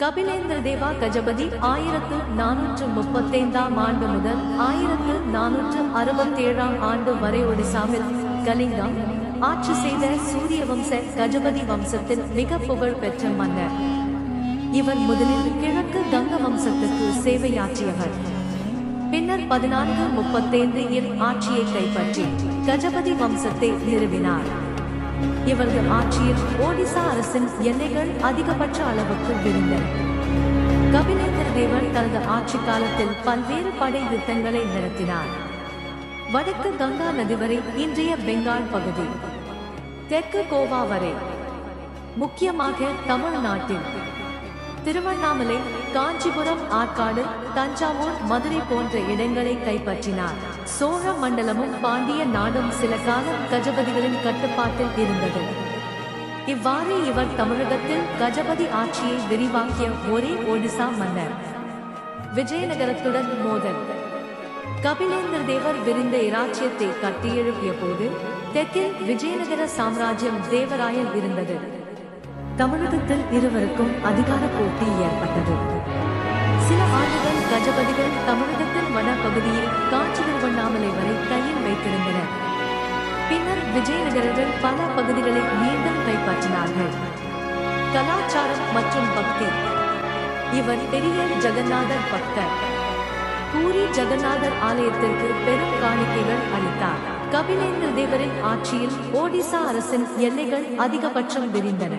கபிலேந்திர தேவா கஜபதி ஆயிரத்து நானூற்று முப்பத்தைந்தாம் ஆண்டு முதல் ஆயிரத்து நானூற்று அறுபத்தேழாம் ஆண்டு வரை ஒடிசாவில் கலிங்கம் ஆட்சி செய்த சூரிய வம்ச கஜபதி வம்சத்தில் மிக புகழ் பெற்ற மன்னர். இவர் முதலில் கிழக்கு கங்க வம்சத்துக்கு சேவையாற்றியவர். பின்னர் பதினான்கு முப்பத்தைந்து இல் ஆட்சியை கைப்பற்றி கஜபதி வம்சத்தை நிறுவினார். இவரது ஆட்சியில் ஒடிசா அரசின் எல்லைகள் அதிகபட்ச அளவுக்கு விரிந்தன. கபிலேந்திர தேவர் தனது ஆட்சி காலத்தில் பல்வேறு படை யுத்தங்களை நடத்தினார். வடக்கு கங்கா நதி வரை இன்றைய பெங்கால் பகுதி. தெற்கு கோவா வரை. முக்கியமாக தமிழ்நாட்டில். திருவண்ணாமலை காஞ்சிபுரம் ஆற்காடு தஞ்சாவூர் மதுரை போன்ற இடங்களை கைப்பற்றினார். சோழ மண்டலமும் பாண்டிய நாடும் சில காலம் கஜபதிகளின் கட்டுப்பாட்டில் இருந்தது. இவ்வாறு இவர் தமிழகத்தில் கஜபதி ஆட்சியை விரிவாக்கிய ஒரே ஒடிசா மன்னர் விஜயநகரத்துடன் மோதல். கபிலேந்திர தேவர் விரிந்த இராச்சியத்தை கட்டியெழுப்பிய போது தெற்கில் விஜயநகர சாம்ராஜ்யம் தேவராயன் இருந்தது. தமிழகத்தில் இருவருக்கும் அதிகார போட்டி ஏற்பட்டது. சில ஆண்டுகள் கஜபதிகள் தமிழகத்தின் வடபகுதியை காஞ்சி திருவண்ணாமலை வரை கையில் வைத்திருந்தனர். பின்னர் விஜயநகரர்கள் பல பகுதிகளை மீண்டும் கைப்பற்றினார்கள். கலாச்சாரம் மற்றும் பக்தி. இவர் பெரிய ஜெகநாதர் பக்தர். பூரி ஜெகநாதர் ஆலயத்திற்கு பெரும் காணிக்கைகள் அளித்தார். கபிலேந்திர தேவரின் ஆட்சியில் ஒடிசா அரசின் எல்லைகள் அதிகபட்சம் விரிந்தன.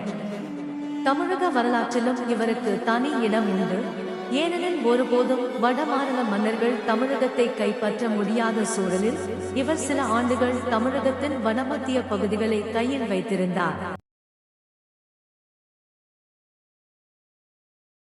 தமிழக வரலாற்றிலும் இவருக்கு தனி இடம் உண்டு. ஏனெனில் ஒருபோதும் வடமாநில மன்னர்கள் தமிழகத்தை கைப்பற்ற முடியாத சூழலில் இவர் சில ஆண்டுகள் தமிழகத்தின் வடமத்திய பகுதிகளை கையில் வைத்திருந்தார்.